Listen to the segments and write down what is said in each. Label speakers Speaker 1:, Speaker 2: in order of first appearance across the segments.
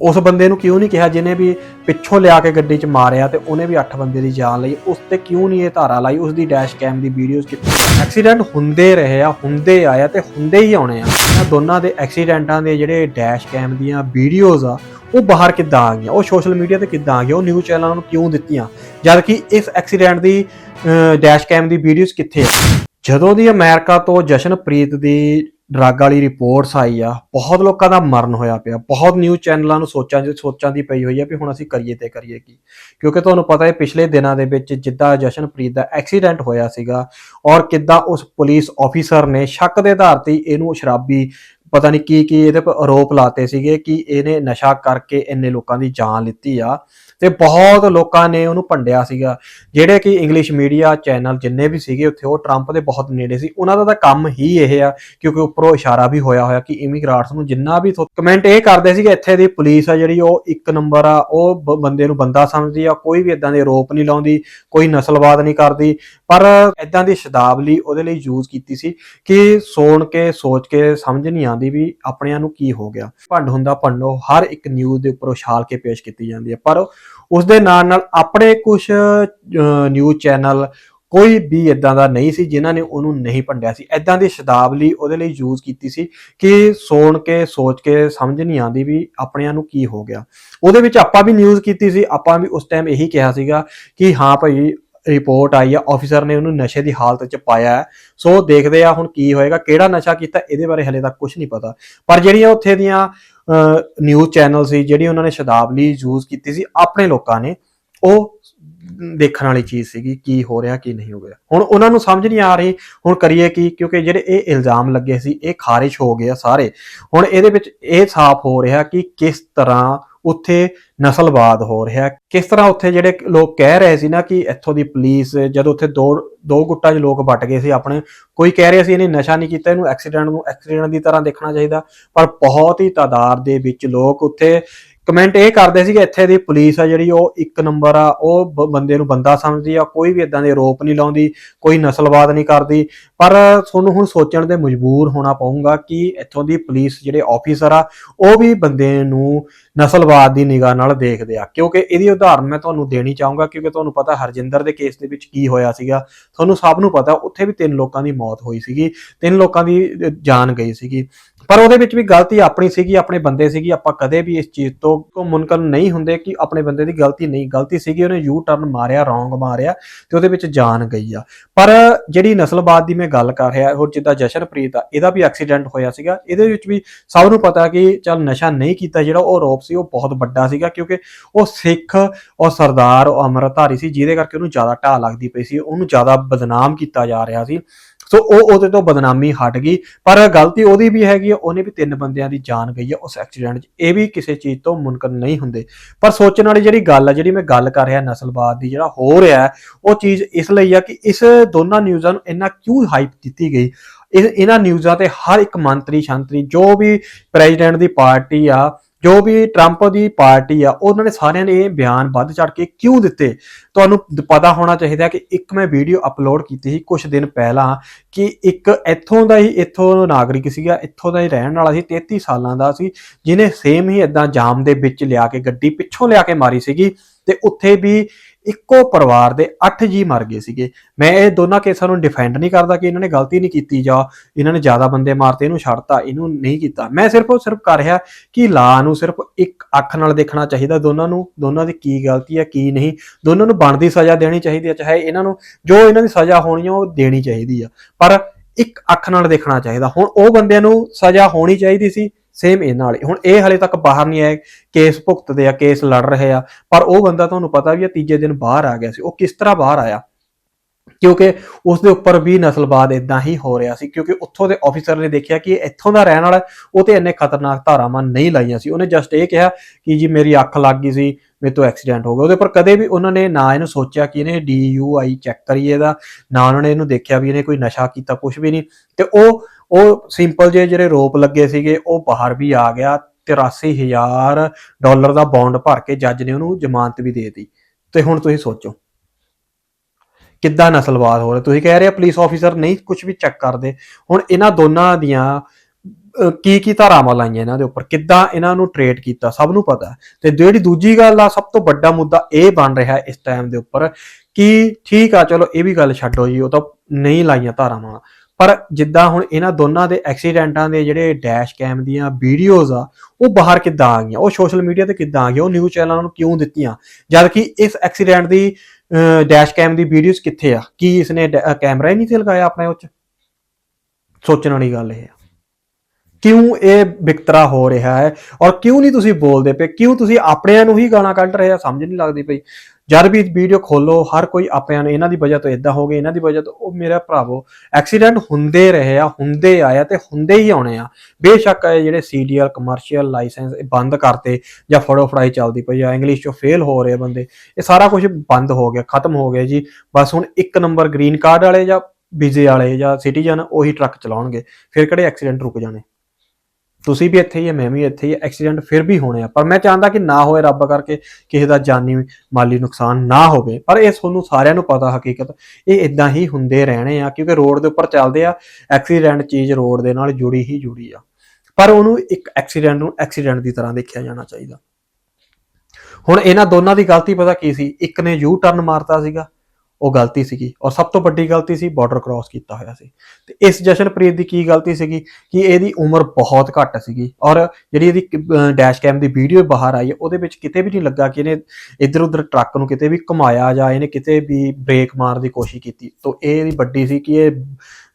Speaker 1: ਉਸ ਬੰਦੇ ਨੂੰ ਕਿਉਂ ਨਹੀਂ ਕਿਹਾ ਜਿਹਨੇ ਵੀ ਪਿੱਛੋਂ ਲਿਆ ਕੇ ਗੱਡੀ 'ਚ ਮਾਰਿਆ ਤੇ ਉਹਨੇ ਵੀ 8 ਬੰਦੇ ਦੀ ਜਾਨ ਲਈ? ਉਸ ਤੇ ਕਿਉਂ ਨਹੀਂ ਇਹ ਧਾਰਾ ਲਾਈ? ਉਸ ਦੀ ਡੈਸ਼ ਕੈਮ ਦੀ ਵੀਡੀਓਜ਼ ਕਿੱਥੇ ਐਕਸੀਡੈਂਟ ਹੁੰਦੇ ਰਹੇ ਆ, ਹੁੰਦੇ ਆਇਆ ਤੇ ਹੁੰਦੇ ਹੀ ਆਉਣੇ ਆ। ਇਹਨਾਂ ਦੋਨਾਂ ਦੇ ਐਕਸੀਡੈਂਟਾਂ ਦੇ ਜਿਹੜੇ ਡੈਸ਼ ਕੈਮ ਦੀਆਂ ਵੀਡੀਓਜ਼ ਆ, ਉਹ ਬਾਹਰ ਕਿੱਦਾਂ ਆ ਗਈਆਂ? ਉਹ ਸੋਸ਼ਲ ਮੀਡੀਆ ਤੇ ਕਿੱਦਾਂ ਆ ਗਈਆਂ? ਉਹ ਨਿਊਜ਼ ਚੈਨਲਾਂ ਨੂੰ ਕਿਉਂ ਦਿੱਤੀਆਂ? ਜਦ ਕਿ ਇਸ ਐਕਸੀਡੈਂਟ ਦੀ ਡੈਸ਼ ਕੈਮ ਦੀ ਵੀਡੀਓਜ਼ ਕਿੱਥੇ ਆ? ਜਦੋਂ ਦੀ ਅਮਰੀਕਾ ਤੋਂ ਜਸ਼ਨਪ੍ਰੀਤ ਦੀ ਡਰੱਗ ਵਾਲੀ ਰਿਪੋਰਟਸ ਆਈ ਆ, ਬਹੁਤ ਲੋਕਾਂ ਦਾ ਮਰਨ ਹੋਇਆ ਪਿਆ, ਬਹੁਤ ਨਿਊਜ਼ ਚੈਨਲਾਂ ਨੂੰ ਸੋਚਾਂ ਚ, ਸੋਚਾਂ ਦੀ ਪਈ ਹੋਈ ਆ ਵੀ ਹੁਣ ਅਸੀਂ ਕਰੀਏ ਤੇ ਕਰੀਏ ਕੀ। ਕਿਉਂਕਿ ਤੁਹਾਨੂੰ ਪਤਾ ਹੈ ਪਿਛਲੇ ਦਿਨਾਂ ਦੇ ਵਿੱਚ ਜਿੱਦਾਂ ਜਸ਼ਨਪ੍ਰੀਤ ਦਾ ਐਕਸੀਡੈਂਟ ਹੋਇਆ ਸੀਗਾ ਔਰ ਕਿੱਦਾਂ ਉਸ ਪੁਲਿਸ ਆਫੀਸਰ ਨੇ ਸ਼ੱਕ ਦੇ ਆਧਾਰ ਤੇ ਇਹਨੂੰ ਸ਼ਰਾਬੀ, ਪਤਾ ਨਹੀਂ ਕੀ ਕੀ ਇਹਦੇ ਪਰ ਆਰੋਪ ਲਾਤੇ ਸੀਗੇ ਕਿ ਇਹਨੇ ਨਸ਼ਾ ਕਰਕੇ ਇੰਨੇ ਲੋਕਾਂ ਦੀ ਜਾਨ ਲਿੱਤੀ ਆ। ਤੇ ਬਹੁਤ ਲੋਕਾਂ ਨੇ ਉਹਨੂੰ ਭੰਡਿਆ ਸੀਗਾ। ਜਿਹੜੇ ਕਿ ਇੰਗਲਿਸ਼ ਮੀਡੀਆ ਚੈਨਲ ਜਿੰਨੇ ਵੀ ਸੀਗੇ ਉੱਥੇ, ਉਹ ਟਰੰਪ ਦੇ ਬਹੁਤ ਨੇੜੇ ਸੀ। ਉਹਨਾਂ ਦਾ ਤਾਂ ਕੰਮ ਹੀ ਇਹ ਆ, ਕਿਉਂਕਿ ਉੱਪਰੋਂ ਇਸ਼ਾਰਾ ਵੀ ਹੋਇਆ ਹੋਇਆ ਕਿ ਇਮੀਗ੍ਰਾਂਟਸ ਨੂੰ ਜਿੰਨਾ ਵੀ ਕਮੈਂਟ ਇਹ ਕਰਦੇ ਸੀਗੇ, ਇੱਥੇ ਦੀ ਪੁਲਿਸ ਆ ਜਿਹੜੀ, ਉਹ ਇੱਕ ਨੰਬਰ ਆ, ਉਹ ਬ- ਬੰਦੇ ਨੂੰ ਬੰਦਾ ਸਮਝਦੀ ਆ, ਕੋਈ ਵੀ ਇਦਾਂ ਦੇ ਆਰੋਪ ਨਹੀਂ ਲਾਉਂਦੀ, ਕੋਈ ਨਸਲਵਾਦ ਨਹੀਂ ਕਰਦੀ। ਪਰ ਇਦਾਂ ਦੀ ਸ਼ਬਦਾਵਲੀ ਉਹਦੇ ਲਈ ਯੂਜ਼ ਕੀਤੀ ਸੀ ਕਿ ਸੋਣ ਕੇ, ਸੋਚ ਕੇ ਸਮਝ ਨਹੀਂ ਆਉਂਦੀ ਵੀ ਆਪਣਿਆਂ ਨੂੰ ਕੀ ਹੋ ਗਿਆ। ਭੰਡ ਹੁੰਦਾ ਭੰਡੋ, ਹਰ ਇੱਕ ਨਿਊਜ਼ ਦੇ ਉੱਪਰ ਉਛਾਲ ਕੇ ਪੇਸ਼ ਕੀਤੀ ਜਾਂਦੀ ਹੈ। ਪਰ ਉਸ ਦੇ ਨਾਲ ਨਾਲ ਆਪਣੇ ਕੁਝ ਨਿਊਜ਼ ਚੈਨਲ ਕੋਈ ਵੀ ਇਦਾਂ ਦਾ ਨਹੀਂ ਸੀ ਜਿਨ੍ਹਾਂ ਨੇ ਉਹਨੂੰ ਨਹੀਂ ਭੰਡਿਆ ਸੀ। ਇਦਾਂ ਦੀ ਸ਼ਬਦਾਵਲੀ ਉਹਦੇ ਲਈ ਯੂਜ਼ ਕੀਤੀ ਸੀ ਕਿ ਸੁਣ ਕੇ, ਸੋਚ ਕੇ ਸਮਝ ਨਹੀਂ ਆਉਂਦੀ ਵੀ ਆਪਣਿਆਂ ਨੂੰ ਕੀ ਹੋ ਗਿਆ। ਉਹਦੇ ਵਿੱਚ ਆਪਾਂ ਵੀ ਨਿਊਜ਼ ਕੀਤੀ ਸੀ, ਆਪਾਂ ਵੀ ਉਸ ਟਾਈਮ ਇਹੀ ਕਿਹਾ ਸੀਗਾ ਕਿ ਹਾਂ ਭਾਈ ਰਿਪੋਰਟ ਆਈ ਆ ਆਫੀਸਰ ਨੇ ਉਹਨੂੰ ਨਸ਼ੇ ਦੀ ਹਾਲਤ 'ਚ ਪਾਇਆ ਹੈ। ਸੋ ਦੇਖਦੇ ਆ ਹੁਣ ਕੀ ਹੋਏਗਾ, ਕਿਹੜਾ ਨਸ਼ਾ ਕੀਤਾ, ਇਹਦੇ ਬਾਰੇ ਹਲੇ ਤੱਕ ਕੁਝ ਨਹੀਂ ਪਤਾ। ਪਰ ਜਿਹੜੀਆਂ ਉੱਥੇ ਦੀਆਂ ਨਿਊਜ਼ ਚੈਨਲ ਸੀ, ਜਿਹੜੀ ਉਹਨਾਂ ਨੇ ਸ਼ਬਦਾਵਲੀ ਯੂਜ਼ ਕੀਤੀ ਸੀ, ਆਪਣੇ ਲੋਕਾਂ ਨੇ, ਉਹ ਦੇਖਣ ਵਾਲੀ ਚੀਜ਼ ਸੀਗੀ, ਕੀ ਹੋ ਰਿਹਾ, ਕੀ ਨਹੀਂ ਹੋ ਰਿਹਾ। ਹੁਣ ਉਹਨਾਂ ਨੂੰ ਸਮਝ ਨਹੀਂ ਆ ਰਹੀ, ਹੁਣ ਕਰੀਏ ਕੀ, ਕਿਉਂਕਿ ਜਿਹੜੇ ਇਹ ਇਲਜ਼ਾਮ ਲੱਗੇ ਸੀ, ਇਹ ਖਾਰਿਜ ਹੋ ਗਏ ਆ ਸਾਰੇ। ਹੁਣ ਇਹਦੇ ਵਿੱਚ ਇਹ ਸਾਫ਼ ਹੋ ਰਿਹਾ ਕਿ ਕਿਸ ਤਰ੍ਹਾਂ ਉੱਥੇ ਨਸਲਵਾਦ ਹੋ ਰਿਹਾ ਕਿਸ ਤਰ੍ਹਾਂ ਉੱਥੇ ਜਿਹੜੇ ਲੋਕ ਕਹਿ ਰਹੇ ਸੀ ਨਾ ਕਿ ਇੱਥੋਂ ਦੀ ਪੁਲਿਸ, ਜਦੋਂ ਉੱਥੇ ਦੋ ਦੋ ਗੁੱਟਾਂ 'ਚ ਲੋਕ ਵੱਟ ਗਏ ਸੀ ਆਪਣੇ, ਕੋਈ ਕਹਿ ਰਿਹਾ ਸੀ ਇਹਨੇ ਨਸ਼ਾ ਨਹੀਂ ਕੀਤਾ, ਇਹਨੂੰ ਐਕਸੀਡੈਂਟ ਨੂੰ ਐਕਸੀਡੈਂਟ ਦੀ ਤਰ੍ਹਾਂ ਦੇਖਣਾ ਚਾਹੀਦਾ। ਪਰ ਬਹੁਤ ਹੀ ਤਾਦਾਦ ਦੇ ਵਿੱਚ ਲੋਕ ਉੱਥੇ ਕਮੈਂਟ ਇਹ ਕਰਦੇ ਸੀ ਕਿ ਇੱਥੇ ਦੀ ਪੁਲਿਸ ਆ ਜਿਹੜੀ ਉਹ ਇੱਕ ਨੰਬਰ ਆ, ਉਹ ਬ- ਬੰਦੇ ਨੂੰ ਬੰਦਾ ਸਮਝਦੀ ਆ, ਕੋਈ ਵੀ ਇਦਾਂ ਦੇ ਆਰੋਪ ਨਹੀਂ ਲਾਉਂਦੀ, ਕੋਈ ਨਸਲਵਾਦ ਨਹੀਂ ਕਰਦੀ। ਪਰ ਤੁਹਾਨੂੰ ਹੁਣ ਸੋਚਣ ਦੇ ਮਜਬੂਰ ਹੋਣਾ ਪਊਗਾ ਕਿ ਇੱਥੋਂ ਦੀ ਪੁਲਿਸ ਜਿਹੜੇ ਆਫੀਸਰ ਆ, ਉਹ ਵੀ ਬੰਦੇ ਨੂੰ ਨਸਲਵਾਦ ਦੀ ਨਿਗਾਹ ਨਾਲ ਦੇਖਦੇ ਆ। ਕਿਉਂਕਿ ਇਹਦੀ ਉਦਾਹਰਨ ਮੈਂ ਤੁਹਾਨੂੰ ਦੇਣੀ ਚਾਹੂੰਗਾ, ਕਿਉਂਕਿ ਤੁਹਾਨੂੰ ਪਤਾ ਹਰਜਿੰਦਰ ਦੇ ਕੇਸ ਦੇ ਵਿੱਚ ਕੀ ਹੋਇਆ ਸੀਗਾ। ਤੁਹਾਨੂੰ ਸਭ ਨੂੰ ਪਤਾ, ਉੱਥੇ ਵੀ ਤਿੰਨ ਲੋਕਾਂ ਦੀ ਮੌਤ ਹੋਈ ਸੀਗੀ, ਤਿੰਨ ਲੋਕਾਂ ਦੀ ਜਾਨ ਗਈ ਸੀਗੀ। ਪਰ ਉਹਦੇ ਵਿੱਚ ਵੀ ਗਲਤੀ ਆਪਣੀ ਸੀਗੀ, ਆਪਣੇ ਬੰਦੇ ਸੀਗੀ। ਆਪਾਂ ਕਦੇ ਵੀ ਇਸ ਚੀਜ਼ ਤੋਂ ਤੋਂ ਮੁਨਕਰ ਨਹੀਂ ਹੁੰਦੇ ਕਿ ਆਪਣੇ ਬੰਦੇ ਦੀ ਗਲਤੀ ਨਹੀਂ। ਗਲਤੀ ਸੀਗੀ, ਉਹਨੇ ਯੂ ਟਰਨ ਮਾਰਿਆ ਰੋਂਗ ਮਾਰਿਆ ਤੇ ਉਹਦੇ ਵਿੱਚ ਜਾਨ ਗਈ ਆ। ਪਰ ਜਿਹੜੀ ਨਸਲਵਾਦ ਦੀ ਮੈਂ ਗੱਲ ਕਰ ਰਿਹਾ, ਹੋਰ ਜਿੱਦਾਂ ਜਸ਼ਨਪ੍ਰੀਤ ਆ, ਇਹਦਾ ਵੀ ਐਕਸੀਡੈਂਟ ਹੋਇਆ ਸੀਗਾ। ਇਹਦੇ ਵਿੱਚ ਵੀ ਸਭ ਨੂੰ ਪਤਾ ਕਿ ਚੱਲ ਨਸ਼ਾ ਨਹੀਂ ਕੀਤਾ ਜਿਹੜਾ ਉਹ ਆਰੋਪ ਸੀ, ਉਹ ਬਹੁਤ ਵੱਡਾ ਸੀਗਾ ਕਿਉਂਕਿ ਉਹ ਸਿੱਖ ਔਰ ਸਰਦਾਰ, ਉਹ ਅੰਮ੍ਰਿਤਧਾਰੀ ਸੀ, ਜਿਹਦੇ ਕਰਕੇ ਉਹਨੂੰ ਜ਼ਿਆਦਾ ਢਾਹ ਲੱਗਦੀ ਪਈ ਸੀ, ਉਹਨੂੰ ਜ਼ਿਆਦਾ ਬਦਨਾਮ ਕੀਤਾ ਜਾ ਰਿਹਾ ਸੀ। ਸੋ ਉਹ ਉਹਦੇ ਤੋਂ ਬਦਨਾਮੀ ਹਟ ਗਈ। ਪਰ ਗਲਤੀ ਉਹਦੀ ਵੀ ਹੈਗੀ ਆ, ਉਹਨੇ ਵੀ ਤਿੰਨ ਬੰਦਿਆਂ ਦੀ ਜਾਨ ਗਈ ਆ ਉਸ ਐਕਸੀਡੈਂਟ 'ਚ। ਇਹ ਵੀ ਕਿਸੇ ਚੀਜ਼ ਤੋਂ ਮੁਨਕਰ ਨਹੀਂ ਹੁੰਦੇ। ਪਰ ਸੋਚਣ ਵਾਲੀ ਜਿਹੜੀ ਗੱਲ ਆ ਜਿਹੜੀ ਮੈਂ ਗੱਲ ਕਰ ਰਿਹਾ ਨਸਲਵਾਦ ਦੀ ਜਿਹੜਾ ਹੋ ਰਿਹਾ ਉਹ ਚੀਜ਼ ਇਸ ਲਈ ਆ ਕਿ ਇਸ ਦੋਨਾਂ ਨਿਊਜ਼ਾਂ ਨੂੰ ਇੰਨਾ ਕਿਉਂ ਹਾਈਪ ਦਿੱਤੀ ਗਈ? ਇਹ ਇਹਨਾਂ ਨਿਊਜ਼ਾਂ ਤੇ ਹਰ ਇੱਕ ਮੰਤਰੀ ਸ਼ੰਤਰੀ ਜੋ ਵੀ ਪ੍ਰੈਜ਼ੀਡੈਂਟ ਦੀ ਪਾਰਟੀ ਆ ਜੋ ਵੀ ਟਰੰਪ ਦੀ ਪਾਰਟੀ ਆ, ਉਹਨਾਂ ਨੇ ਸਾਰਿਆਂ ਨੇ ਇਹ ਬਿਆਨ ਵੱਧ ਚੜ ਕੇ ਕਿਉਂ ਦਿੱਤੇ? ਤੁਹਾਨੂੰ ਪਤਾ ਹੋਣਾ ਚਾਹੀਦਾ ਕਿ ਇੱਕ ਮੈਂ ਵੀਡੀਓ ਅਪਲੋਡ ਕੀਤੀ ਸੀ ਕੁਝ ਦਿਨ ਪਹਿਲਾਂ ਕਿ ਇੱਕ ਇੱਥੋਂ ਦਾ ਹੀ, ਇੱਥੋਂ ਨਾਗਰਿਕ ਸੀਗਾ, ਇੱਥੋਂ ਦਾ ਹੀ ਰਹਿਣ ਵਾਲਾ ਸੀ 33 ਸਾਲਾਂ ਦਾ ਸੀ, ਜਿਹਨੇ ਸੇਮ ਹੀ ਇਦਾਂ ਜਾਮ ਦੇ ਵਿੱਚ ਲਿਆ ਕੇ, ਗੱਡੀ ਪਿੱਛੋਂ ਲਿਆ ਕੇ ਮਾਰੀ ਸੀਗੀ ਤੇ ਉੱਥੇ ਵੀ ਇੱਕੋ ਪਰਿਵਾਰ ਦੇ 8 ਜੀ ਮਰ ਗਏ ਸੀਗੇ। ਮੈਂ ਇਹ ਦੋਨਾਂ ਕੇਸਾਂ ਨੂੰ ਡਿਫੈਂਡ ਨਹੀਂ ਕਰਦਾ ਕਿ ਇਹਨਾਂ ਨੇ ਗਲਤੀ ਨਹੀਂ ਕੀਤੀ ਜਾਂ ਇਹਨਾਂ ਨੇ ਜ਼ਿਆਦਾ ਬੰਦੇ ਮਾਰਤੇ, ਇਹਨੂੰ ਛੱਡਤਾ, ਇਹਨੂੰ ਨਹੀਂ ਕੀਤਾ। ਮੈਂ ਸਿਰਫ ਉਹ ਸਿਰਫ ਕਰ ਰਿਹਾ ਕਿ ਲਾ ਨੂੰ ਸਿਰਫ ਇੱਕ ਅੱਖ ਨਾਲ ਦੇਖਣਾ ਚਾਹੀਦਾ ਦੋਨਾਂ ਨੂੰ, ਦੋਨਾਂ ਦੀ ਕੀ ਗਲਤੀ ਹੈ, ਕੀ ਨਹੀਂ। ਦੋਨਾਂ ਨੂੰ ਬਣਦੀ ਸਜ਼ਾ ਦੇਣੀ ਚਾਹੀਦੀ ਹੈ, ਚਾਹੇ ਇਹਨਾਂ ਨੂੰ, ਜੋ ਇਹਨਾਂ ਦੀ ਸਜ਼ਾ ਹੋਣੀ ਹੈ ਉਹ ਦੇਣੀ ਚਾਹੀਦੀ ਆ। ਪਰ ਇੱਕ ਅੱਖ ਨਾਲ ਦੇਖਣਾ ਚਾਹੀਦਾ। ਹੁਣ ਉਹ ਬੰਦਿਆਂ ਨੂੰ ਸਜ਼ਾ ਹੋਣੀ ਚਾਹੀਦੀ ਸੀ ਸੇਮ ਇਹਨਾਂ ਵਾਲੀ ਹੁਣ ਇਹ ਹਲੇ ਤੱਕ ਬਾਹਰ ਨਹੀਂ ਆਏ ਕੇਸ ਭੁਗਤਦੇ ਆ ਕੇਸ ਲੜ ਰਹੇ ਆ, ਪਰ ਉਹ ਬੰਦਾ ਤੁਹਾਨੂੰ ਪਤਾ ਵੀ ਆ ਤੀਜੇ ਦਿਨ ਬਾਹਰ ਆ ਗਿਆ ਸੀ। ਉਹ ਕਿਸ ਤਰ੍ਹਾਂ ਬਾਹਰ ਆਇਆ? ਕਿਉਂਕਿ ਉਸ ਦੇ ਉੱਪਰ ਵੀ ਨਸਲਵਾਦ ਇਦਾਂ ਹੀ ਹੋ ਰਿਹਾ ਸੀ, ਕਿਉਂਕਿ ਉੱਥੋਂ ਦੇ ਆਫੀਸਰ ਨੇ ਦੇਖਿਆ ਕਿ ਇੱਥੋਂ ਦਾ ਰਹਿਣ ਵਾਲਾ ਉਹ ਤੇ ਇੰਨੇ ਖਤਰਨਾਕ ਧਾਰਾਵਾਂ ਨਹੀਂ ਲਾਈਆਂ ਸੀ। ਉਹਨੇ ਜਸਟ ਇਹ ਕਿਹਾ ਕਿ ਜੀ ਮੇਰੀ ਅੱਖ ਲੱਗ ਗਈ ਸੀ, ਮੇਰੇ ਤੋਂ ਐਕਸੀਡੈਂਟ ਹੋ ਗਿਆ। ਉਹਦੇ ਪਰ ਕਦੇ ਵੀ ਉਹਨਾਂ ਨੇ ਨਾ ਇਹਨੂੰ ਸੋਚਿਆ ਕਿ ਇਹਨੇ ਡੀਯੂਆਈ ਚੈੱਕ ਕਰੀਏ ਇਹਦਾ, ਨਾ ਉਹਨਾਂ ਨੇ ਇਹਨੂੰ ਦੇਖਿਆ ਵੀ ਇਹਨੇ ਕੋਈ ਨਸ਼ਾ ਕੀਤਾ ਕੁਝ ਵੀ ਨਹੀਂ। ਤੇ ਉਹ ਉਹ ਸਿੰਪਲ ਜੇ ਜਿਹੜੇ ਰੋਪ ਲੱਗੇ ਸੀਗੇ, ਉਹ ਬਾਹਰ ਵੀ ਆ ਗਿਆ 83000 ਡਾਲਰ ਦਾ ਬੌਂਡ ਭਰ ਕੇ ਜੱਜ ਨੇ ਉਹਨੂੰ ਜ਼ਮਾਨਤ ਵੀ ਦੇ ਦਿੱਤੀ। ਤੇ ਹੁਣ ਤੁਸੀਂ ਸੋਚੋ, ਕਿੱਦਾਂ ਨਸਲਵਾਦ ਹੋ ਰਿਹਾ? ਤੁਸੀਂ ਕਹਿ ਰਹੇ ਪੁਲਿਸ ਆਫੀਸਰ ਨਹੀਂ ਕੁਝ ਵੀ ਚੈੱਕ ਕਰਦੇ। ਹੁਣ ਇਹਨਾਂ ਦੋਨਾਂ ਦੀਆਂ ਕੀ ਕੀ ਧਾਰਾਵਾਂ ਲਾਈਆਂ ਇਹਨਾਂ ਦੇ ਉੱਪਰ? ਕਿੱਦਾਂ ਇਹਨਾਂ ਨੂੰ ਟ੍ਰੇਡ ਕੀਤਾ? ਸਭ ਨੂੰ ਪਤਾ। ਤੇ ਜਿਹੜੀ ਦੂਜੀ ਗੱਲ ਆ, ਸਭ ਤੋਂ ਵੱਡਾ ਮੁੱਦਾ ਇਹ ਬਣ ਰਿਹਾ ਇਸ ਟਾਈਮ ਦੇ ਉੱਪਰ ਕਿ ਠੀਕ ਆ, ਚਲੋ ਇਹ ਵੀ ਗੱਲ ਛੱਡੋ ਜੀ, ਉਹ ਤਾਂ ਨਹੀਂ ਲਾਈਆਂ ਧਾਰਾਵਾਂ। ਪਰ ਜਿੱਦਾਂ ਹੁਣ ਇਹਨਾਂ ਦੋਨਾਂ ਦੇ ਐਕਸੀਡੈਂਟਾਂ ਦੇ ਜਿਹੜੇ ਡੈਸ਼ ਕੈਮ ਦੀਆਂ ਵੀਡੀਓਜ਼ ਆ, ਉਹ ਬਾਹਰ ਕਿੱਦਾਂ ਆ ਗਈਆਂ? ਉਹ ਸੋਸ਼ਲ ਮੀਡੀਆ ਤੇ ਕਿੱਦਾਂ ਆ ਗਈਆਂ? ਉਹ ਨਿਊਜ਼ ਚੈਨਲਾਂ ਨੂੰ ਕਿਉਂ ਦਿੱਤੀਆਂ? ਜਦ ਕਿ ਇਸ ਐਕਸੀਡੈਂਟ ਦੀ ਡੈਸ਼ ਕੈਮ ਦੀ ਵੀਡੀਓਜ਼ ਕਿੱਥੇ ਆ? ਕੀ ਇਸਨੇ ਡ- ਕੈਮਰਾ ਹੀ ਨਹੀਂ ਤੇ ਲਗਾਇਆ ਆਪਣੇ ਉੱਚ? ਸੋਚਣ ਵਾਲੀ ਗੱਲ ਇਹ ਆ। ਕਿਉਂ ਇਹ ਵਿਕਤਰਾ ਹੋ ਰਿਹਾ ਹੈ? ਔਰ ਕਿਉਂ ਨਹੀਂ ਤੁਸੀਂ ਬੋਲਦੇ ਪਏ? ਕਿਉਂ ਤੁਸੀਂ ਆਪਣਿਆਂ ਨੂੰ ਹੀ ਗਾਲਾਂ ਕੱਢ ਰਹੇ ਆ? ਸਮਝ ਨਹੀਂ ਲੱਗਦੀ ਪਈ। ਜਦ ਵੀ ਵੀਡੀਓ ਖੋਲੋ ਹਰ ਕੋਈ ਆਪਿਆਂ ਨੂੰ ਇਹਨਾਂ ਦੀ ਵਜ੍ਹਾ ਤੋਂ ਇਦਾਂ ਹੋ ਗਏ ਇਹਨਾਂ ਦੀ ਵਜ੍ਹਾ ਤੋਂ, ਉਹ ਮੇਰਾ ਭਰਾਵੋ ਐਕਸੀਡੈਂਟ ਹੁੰਦੇ ਰਹੇ ਆ, ਹੁੰਦੇ ਆਇਆ ਤੇ ਹੁੰਦੇ ਹੀ ਆਉਣੇ ਆ। ਬੇਸ਼ੱਕ ਇਹ ਜਿਹੜੇ ਸੀਡੀਆਰ ਕਮਰਸ਼ੀਅਲ ਲਾਇਸੈਂਸ ਇਹ ਬੰਦ ਕਰਤੇ ਜਾਂ ਫੜੋ ਫੜਾਈ ਚੱਲਦੀ ਪਈ ਆ ਇੰਗਲਿਸ਼ ਚੋਂ ਫੇਲ ਹੋ ਰਹੇ ਆ ਬੰਦੇ, ਇਹ ਸਾਰਾ ਕੁਝ ਬੰਦ ਹੋ ਗਿਆ, ਖਤਮ ਹੋ ਗਿਆ ਜੀ। ਬਸ ਹੁਣ ਇੱਕ ਨੰਬਰ ਗ੍ਰੀਨ ਕਾਰਡ ਵਾਲੇ ਜਾਂ ਵੀਜ਼ੇ ਵਾਲੇ ਜਾਂ ਸਿਟੀਜ਼ਨ ਉਹੀ ਟਰੱਕ ਚਲਾਉਣਗੇ, ਫਿਰ ਕਿਹੜੇ ਐਕਸੀਡੈਂਟ ਰੁਕ ਜਾਣੇ? ਤੁਸੀਂ ਵੀ ਇੱਥੇ ਹੀ ਹੈ ਮੈਂ ਵੀ ਇੱਥੇ ਹੀ ਆ, ਐਕਸੀਡੈਂਟ ਫਿਰ ਵੀ ਹੋਣੇ ਆ। ਪਰ ਮੈਂ ਚਾਹੁੰਦਾ ਕਿ ਨਾ ਹੋਏ ਰੱਬ ਕਰਕੇ, ਕਿਸੇ ਦਾ ਜਾਨੀ ਮਾਲੀ ਨੁਕਸਾਨ ਨਾ ਹੋਵੇ। ਪਰ ਇਹ ਤੁਹਾਨੂੰ ਸਾਰਿਆਂ ਨੂੰ ਪਤਾ ਹਕੀਕਤ, ਇਹ ਇਦਾਂ ਹੀ ਹੁੰਦੇ ਰਹਿਣੇ ਆ, ਕਿਉਂਕਿ ਰੋਡ ਦੇ ਉੱਪਰ ਚੱਲਦੇ ਆ, ਐਕਸੀਡੈਂਟ ਚੀਜ਼ ਰੋਡ ਦੇ ਨਾਲ ਜੁੜੀ ਹੀ ਜੁੜੀ ਆ। ਪਰ ਉਹਨੂੰ ਇੱਕ ਐਕਸੀਡੈਂਟ ਨੂੰ ਐਕਸੀਡੈਂਟ ਦੀ ਤਰ੍ਹਾਂ ਦੇਖਿਆ ਜਾਣਾ ਚਾਹੀਦਾ। ਹੁਣ ਇਹਨਾਂ ਦੋਨਾਂ ਦੀ ਗਲਤੀ ਪਤਾ ਕੀ ਸੀ? ਇੱਕ ਨੇ ਯੂ ਟਰਨ ਮਾਰਤਾ ਸੀਗਾ ਉਹ ਗਲਤੀ ਸੀਗੀ ਔਰ ਸਭ ਤੋਂ ਵੱਡੀ ਗਲਤੀ ਸੀ ਬਾਰਡਰ ਕ੍ਰਾਸ ਕੀਤਾ ਹੋਇਆ ਸੀ। ਤੇ ਇਸ ਜਸ਼ਨਪ੍ਰੀਤ ਦੀ ਕੀ ਗਲਤੀ ਸੀਗੀ ਕਿ ਇਹਦੀ ਉਮਰ ਬਹੁਤ ਘੱਟ ਸੀਗੀ ਔਰ ਜਿਹੜੀ ਇਹਦੀ ਡੈਸ਼ ਕੈਮ ਦੀ ਵੀਡੀਓ ਬਾਹਰ ਆਈ ਹੈ, ਉਹਦੇ ਵਿੱਚ ਕਿਤੇ ਵੀ ਨਹੀਂ ਲੱਗਾ ਕਿ ਇਹਨੇ ਇੱਧਰ ਉੱਧਰ ਟਰੱਕ ਨੂੰ ਕਿਤੇ ਵੀ ਘੁਮਾਇਆ ਜਾਂ ਇਹਨੇ ਕਿਤੇ ਵੀ ਬ੍ਰੇਕ ਮਾਰਨ ਦੀ ਕੋਸ਼ਿਸ਼ ਕੀਤੀ। ਤੋਂ ਇਹ ਇਹਦੀ ਵੱਡੀ ਸੀ ਕਿ ਇਹ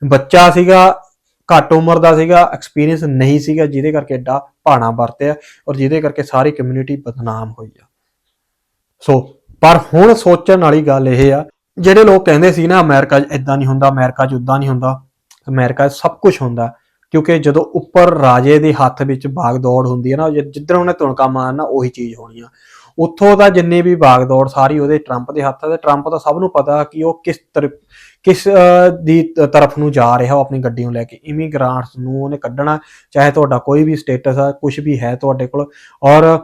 Speaker 1: ਬੱਚਾ ਸੀਗਾ, ਘੱਟ ਉਮਰ ਦਾ ਸੀਗਾ ਐਕਸਪੀਰੀਅੰਸ ਨਹੀਂ ਸੀਗਾ, ਜਿਹਦੇ ਕਰਕੇ ਐਡਾ ਭਾਣਾ ਵਰਤਿਆ ਔਰ ਜਿਹਦੇ ਕਰਕੇ ਸਾਰੀ ਕਮਿਊਨਿਟੀ ਬਦਨਾਮ ਹੋਈ ਆ। ਸੋ, ਪਰ ਹੁਣ ਸੋਚਣ ਵਾਲੀ ਗੱਲ ਇਹ ਆ ਜਿਹੜੇ ਲੋਕ ਕਹਿੰਦੇ ਸੀ ਨਾ, ਅਮਰੀਕਾ 'ਚ ਇਦਾਂ ਨਹੀਂ ਹੁੰਦਾ, ਅਮਰੀਕਾ 'ਚ ਉਦਾਂ ਨਹੀਂ ਹੁੰਦਾ, ਅਮਰੀਕਾ 'ਚ ਸਭ ਕੁਝ ਹੁੰਦਾ। ਕਿਉਂਕਿ ਜਦੋਂ ਉੱਪਰ ਰਾਜੇ ਦੇ ਹੱਥ ਵਿੱਚ ਬਾਗ ਹੁੰਦੀ ਹੈ ਨਾ ਜਿੱਧਰ ਉਹਨੇ ਤੁਣਕਾ ਮਾਰਨਾ ਉਹੀ ਚੀਜ਼ ਹੋਣੀ ਆ। ਉੱਥੋਂ ਦਾ ਜਿੰਨੇ ਵੀ ਬਾਗ ਦੌੜ ਸਾਰੀ ਉਹਦੇ ਟਰੰਪ ਦੇ ਹੱਥ ਆ ਤੇ। ਟਰੰਪ ਦਾ ਸਭ ਨੂੰ ਪਤਾ ਕਿ ਉਹ ਕਿਸ ਤਰ, ਕਿਸ ਦੀ ਤਰਫ ਨੂੰ ਜਾ ਰਿਹਾ ਉਹ ਆਪਣੀ ਗੱਡੀ ਨੂੰ ਲੈ ਕੇ। ਇਮੀਗ੍ਰਾਂਟਸ ਨੂੰ ਉਹਨੇ ਕੱਢਣਾ, ਚਾਹੇ ਤੁਹਾਡਾ ਕੋਈ ਵੀ ਸਟੇਟਸ ਆ ਕੁਝ ਵੀ ਹੈ ਤੁਹਾਡੇ ਕੋਲ। ਔਰ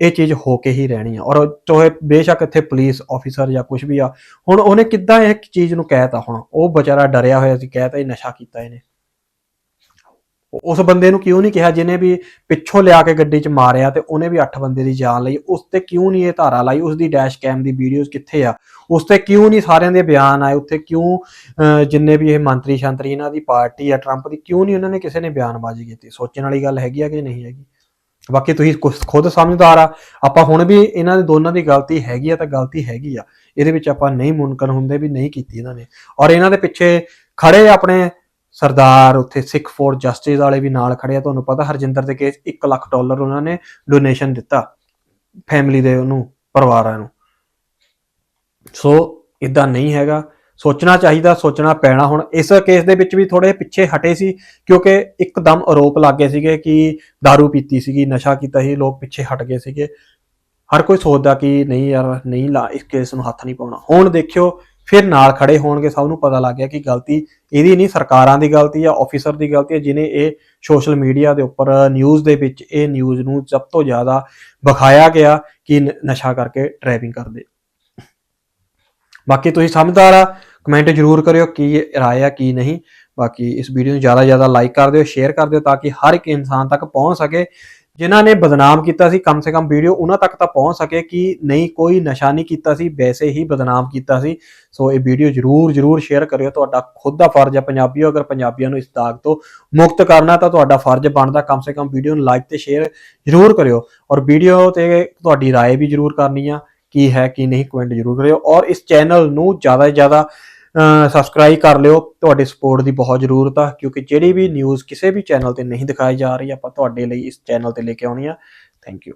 Speaker 1: ਇਹ ਚੀਜ਼ ਹੋ ਕੇ ਹੀ ਰਹਿਣੀ ਆ। ਔਰ ਚਾਹੇ ਬੇਸ਼ੱਕ ਇੱਥੇ ਪੁਲਿਸ ਆਫੀਸਰ ਜਾਂ ਕੁਝ ਵੀ ਆ ਹੁਣ ਉਹਨੇ ਕਿੱਦਾਂ ਇਹ ਚੀਜ਼ ਨੂੰ ਕਹਿਤਾ ਹੁਣ? ਉਹ ਵਿਚਾਰਾ ਡਰਿਆ ਹੋਇਆ ਸੀ ਕਹਿਤਾ ਇਹ ਨਸ਼ਾ ਕੀਤਾ ਇਹਨੇ। ਉਸ ਬੰਦੇ ਨੂੰ ਕਿਉਂ ਨਹੀਂ ਕਿਹਾ? ਜਿਹਨੇ ਵੀ ਪਿੱਛੋਂ ਲਿਆ ਕੇ ਗੱਡੀ 'ਚ ਮਾਰਿਆ ਤੇ ਉਹਨੇ ਵੀ 8 ਬੰਦੇ ਦੀ ਜਾਨ ਲਈ। ਉਸ ਤੇ ਕਿਉਂ ਨਹੀਂ ਇਹ ਧਾਰਾ ਲਾਈ? ਉਸ ਦੀ ਡੈਸ਼ ਕੈਮ ਦੀ ਵੀਡੀਓਜ਼ ਕਿੱਥੇ ਆ? ਉਸ ਤੇ ਕਿਉਂ ਨਹੀਂ ਸਾਰਿਆਂ ਦੇ ਬਿਆਨ ਆਏ? ਉੱਥੇ ਕਿਉਂ ਅਹ, ਜਿੰਨੇ ਵੀ ਇਹ ਮੰਤਰੀ ਸ਼ੰਤਰੀ ਇਹਨਾਂ ਦੀ ਪਾਰਟੀ ਆ ਟਰੰਪ ਦੀ ਕਿਉਂ ਨਹੀਂ ਉਹਨਾਂ ਨੇ ਕਿਸੇ ਨੇ ਬਿਆਨਬਾਜ਼ੀ ਕੀਤੀ? ਸੋਚਣ ਵਾਲੀ ਗੱਲ ਹੈਗੀ ਆ ਕਿ ਨਹੀਂ ਹੈਗੀ? ਬਾਕੀ ਤੁਸੀਂ ਖੁਦ ਸਮਝਦਾਰ ਆ, ਆਪਾਂ ਹੁਣ ਵੀ ਇਹਨਾਂ ਦੇ ਦੋਨਾਂ ਦੀ ਗਲਤੀ ਹੈਗੀ ਆ ਤਾਂ ਗਲਤੀ ਹੈਗੀ ਆ। ਇਹਦੇ ਵਿੱਚ ਆਪਾਂ ਨਹੀਂ ਮੁਨਕਰ ਹੁੰਦੇ ਵੀ ਨਹੀਂ ਕੀਤੀ ਇਹਨਾਂ ਨੇ। ਔਰ ਇਹਨਾਂ ਦੇ ਪਿੱਛੇ ਖੜੇ ਆਪਣੇ ਸਰਦਾਰ, ਉੱਥੇ ਸਿੱਖ ਫੋਰ ਜਸਟਿਸ ਵਾਲੇ ਵੀ ਨਾਲ ਖੜੇ ਆ। ਤੁਹਾਨੂੰ ਪਤਾ ਹਰਜਿੰਦਰ ਦੇ ਕੇਸ 1 ਲੱਖ ਡਾਲਰ ਉਹਨਾਂ ਨੇ ਡੋਨੇਸ਼ਨ ਦਿੱਤਾ ਫੈਮਿਲੀ ਦੇ ਉਹਨੂੰ, ਪਰਿਵਾਰਾਂ ਨੂੰ। ਸੋ ਇਦਾਂ ਨਹੀਂ ਹੈਗਾ। ਸੋਚਣਾ ਚਾਹੀਦਾ, ਸੋਚਣਾ ਪੈਣਾ। ਹੁਣ ਇਸ ਕੇਸ ਦੇ ਵਿੱਚ ਵੀ ਥੋੜੇ ਪਿੱਛੇ ਹਟੇ ਸੀ ਕਿਉਂਕਿ ਇੱਕਦਮ ਆਰੋਪ ਲੱਗੇ ਸੀਗੇ ਕਿ दारू ਪੀਤੀ ਸੀਗੀ, ਨਸ਼ਾ ਕੀਤਾ ਸੀ, ਲੋਕ ਪਿੱਛੇ ਹਟ ਗਏ ਸੀਗੇ। ਹਰ ਕੋਈ ਸੋਚਦਾ ਕਿ ਨਹੀਂ ਯਾਰ, ਨਹੀਂ ਲਾ, ਇਸ ਕੇਸ ਨੂੰ ਹੱਥ ਨਹੀਂ ਪਾਉਣਾ। ਹੁਣ ਦੇਖਿਓ, ਫਿਰ ਨਾਲ ਖੜੇ ਹੋਣਗੇ, ਸਭ ਨੂੰ ਪਤਾ ਲੱਗ ਗਿਆ ਕਿ ਗਲਤੀ ਇਹਦੀ ਨਹੀਂ, ਸਰਕਾਰਾਂ ਦੀ ਗਲਤੀ ਆ ਆਫੀਸਰ ਦੀ ਗਲਤੀ ਹੈ ਜਿਨੇ ਇਹ ਸੋਸ਼ਲ ਮੀਡੀਆ ਦੇ ਉੱਪਰ ਨਿਊਜ਼ ਦੇ ਵਿੱਚ ਇਹ ਨਿਊਜ਼ ਨੂੰ ਸਭ ਤੋਂ ਜ਼ਿਆਦਾ ਵਿਖਾਇਆ ਗਿਆ ਕਿ ਨਸ਼ਾ ਕਰਕੇ ਡਰਾਈਵਿੰਗ ਕਰਦੇ। ਬਾਕੀ ਤੁਸੀਂ ਸਮਝਦਾਰ ਆ ਕਮੈਂਟ ਜ਼ਰੂਰ ਕਰਿਓ ਕੀ ਰਾਏ ਆ ਕੀ ਨਹੀਂ ਬਾਕੀ ਇਸ ਵੀਡੀਓ ਨੂੰ ਜ਼ਿਆਦਾ ਜ਼ਿਆਦਾ ਲਾਈਕ ਕਰ ਦਿਓ ਸ਼ੇਅਰ ਕਰ ਦਿਓ ਤਾਂ ਕਿ ਹਰ ਇੱਕ ਇਨਸਾਨ ਤੱਕ ਪਹੁੰਚ ਸਕੇ ਜਿਨ੍ਹਾਂ ਨੇ ਬਦਨਾਮ ਕੀਤਾ ਸੀ ਕਮ ਸੇ ਕਮ ਵੀਡੀਓ ਉਹਨਾਂ ਤੱਕ ਤਾਂ ਪਹੁੰਚ ਸਕੇ ਕਿ ਨਹੀਂ ਕੋਈ ਨਸ਼ਾ ਨਹੀਂ ਕੀਤਾ ਸੀ ਵੈਸੇ ਹੀ ਬਦਨਾਮ ਕੀਤਾ ਸੀ ਸੋ ਇਹ ਵੀਡੀਓ ਜਰੂਰ ਜਰੂਰ ਸ਼ੇਅਰ ਕਰਿਓ ਤੁਹਾਡਾ ਖੁਦ ਦਾ ਫਰਜ਼ ਹੈ ਪੰਜਾਬੀਓ ਅਗਰ ਪੰਜਾਬੀਆਂ ਨੂੰ ਇਸ ਦਾਗ ਤੋਂ ਮੁਕਤ ਕਰਨਾ ਤਾਂ ਤੁਹਾਡਾ ਫਰਜ਼ ਬਣਦਾ ਕਮ ਸੇ ਕਮ ਵੀਡੀਓ ਨੂੰ ਲਾਈਕ ਤੇ ਸ਼ੇਅਰ ਜਰੂਰ ਕਰਿਓ ਔਰ ਵੀਡੀਓ ਤੇ ਤੁਹਾਡੀ رائے ਵੀ ਜਰੂਰ ਕਰਨੀ ਆ ਕੀ ਹੈ, ਕੀ ਨਹੀਂ ਕਮੈਂਟ ਜਰੂਰ ਕਰਿਓ ਔਰ ਇਸ ਚੈਨਲ ਨੂੰ ਜ਼ਿਆਦਾ ਤੋਂ ਜ਼ਿਆਦਾ ਸਬਸਕ੍ਰਾਈਬ ਕਰ ਲਿਓ। ਤੁਹਾਡੀ ਸਪੋਰਟ ਦੀ ਬਹੁਤ ਜ਼ਰੂਰਤ ਆ, ਕਿਉਂਕਿ ਜਿਹੜੀ ਵੀ ਨਿਊਜ਼ ਕਿਸੇ ਵੀ ਚੈਨਲ ਤੇ ਨਹੀਂ ਦਿਖਾਈ ਜਾ ਰਹੀ, ਆਪਾਂ ਤੁਹਾਡੇ ਲਈ ਇਸ ਚੈਨਲ ਤੇ ਲੈ ਕੇ ਆਉਣੀ ਆ। Thank you